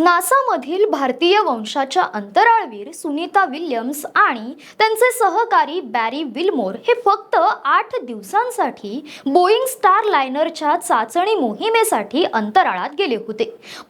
नासामधील भारतीय वंशाच्या अंतराळवीर सुनीता विल्यम्स आणि त्यांचे सहकारी बॅरी विल्मोर हे फक्त आठ दिवसांसाठी बोईंग स्टार लायनरच्या चाचणी मोहिमेसाठी अंतराळात गेले होते.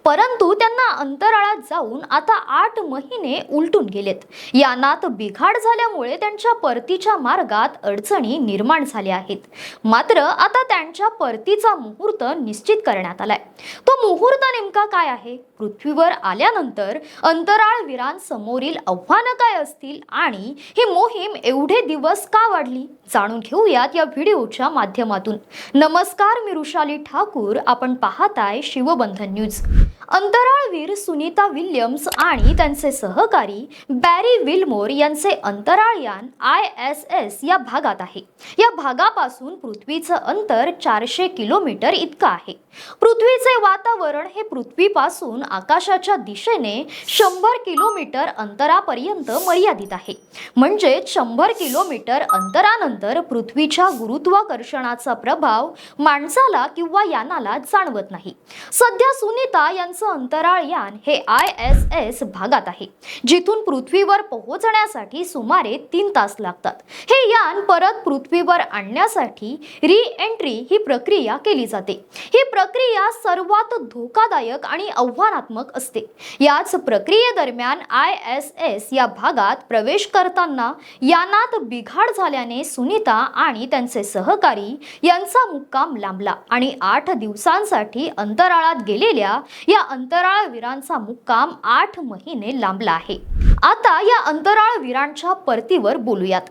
परंतु त्यांना अंतराळात जाऊन आता आठ महिने उलटून गेलेत. यानात बिघाड झाल्यामुळे त्यांच्या परतीच्या मार्गात अडचणी निर्माण झाल्या आहेत. मात्र आता त्यांच्या परतीचा मुहूर्त निश्चित करण्यात आलाय. तो मुहूर्त नेमका काय आहे? पृथ्वीवर आल्यानंतर अंतराळवीरांसमोरील आव्हानं काय असतील आणि ही मोहीम एवढे दिवस का वाढली? जाणून घेऊयात या व्हिडिओच्या माध्यमातून. नमस्कार मी रुशाली ठाकूर. आपण पाहताय शिवबंधन न्यूज. अंतराळवीर सुनीता विल्यम्स आणि त्यांचे सहकारी बॅरी विल्मोर यांचे अंतराळयान आय एस एस या भागात आहे. या भागापासून पृथ्वीचं अंतर चारशे किलोमीटर इतकं आहे. पृथ्वीचे वातावरण हे पृथ्वीपासून आकाशाच्या दिशेने शंभर किलोमीटर अंतरापर्यंत मर्यादित आहे. म्हणजे शंभर किलोमीटर अंतरानंतर पृथ्वीच्या गुरुत्वाकर्षणाचा प्रभाव माणसाला किंवा यानाला जाणवत नाही. सध्या सुनीता यांचं अंतराळयान हे आय एस एस भागात आहे. जिथून पृथ्वीवर पोहोचण्यासाठी सुमारे तीन तास लागतात. हे यान परत पृथ्वीवर आणण्यासाठी री एंट्री ही प्रक्रिया केली जाते. ही प्रक्रिया सर्वात धोकादायक आणि आव्हानात्मक असते. याच प्रक्रियेदरम्यान आय एस एस या भागात प्रवेश करताना यानात बिघाड झाल्याने सुनीता आणि त्यांचे सहकारी यांचा मुक्काम लांबला आणि आठ दिवसांसाठी अंतराळात गेलेल्या या अंतराळवीरांचा मुक्काम आठ महिने लांबला आहे. आता या अंतराळवीरांच्या परतीवर बोलूयात.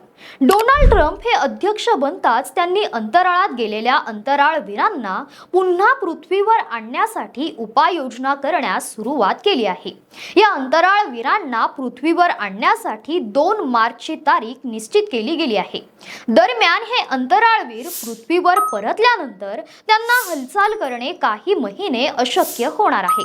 डोनाल्ड ट्रम्प हे अध्यक्ष बनताच त्यांनी अंतराळात गेलेल्या अंतराळवीरांना पुन्हा पृथ्वीवर आणण्यासाठी उपाययोजना करण्यास सुरुवात केली आहे. या अंतराळवीरांना पृथ्वीवर आणण्यासाठी दोन मार्चची तारीख निश्चित केली गेली आहे. दरम्यान हे अंतराळवीर पृथ्वीवर परतल्यानंतर त्यांना हालचाल करणे काही महिने अशक्य होणार आहे.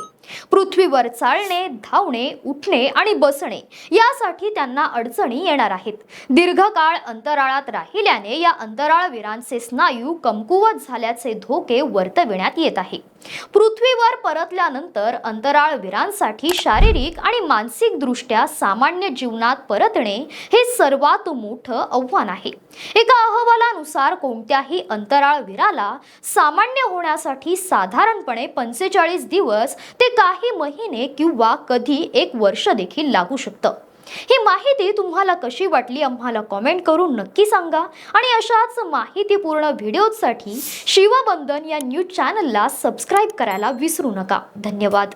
पृथ्वीवर चालणे धावणे उठणे आणि बसणे यासाठी त्यांना अडचणी येणार आहेत. दीर्घकाळ काळ अंतराळात राहिल्याने या अंतराळवीरांचे स्नायू कमकुवत झाल्याचे धोके वर्तविण्यात येत आहे. पृथ्वीवर परतल्यानंतर अंतराळवीरांसाठी शारीरिक आणि मानसिक दृष्ट्या सामान्य जीवनात परतणे हे सर्वात मोठं आव्हान आहे. एका अहवालानुसार कोणत्याही अंतराळवीराला सामान्य होण्यासाठी साधारणपणे पंचेचाळीस दिवस ते काही महिने किंवा कधी एक वर्ष देखील लागू शकतं. ही माहिती तुम्हाला कशी वाटली आम्हाला कॉमेंट करून नक्की सांगा. आणि अशाच माहितीपूर्ण व्हिडिओसाठी शिवबंधन या न्यूज चॅनलला सबस्क्राईब करायला विसरू नका. धन्यवाद.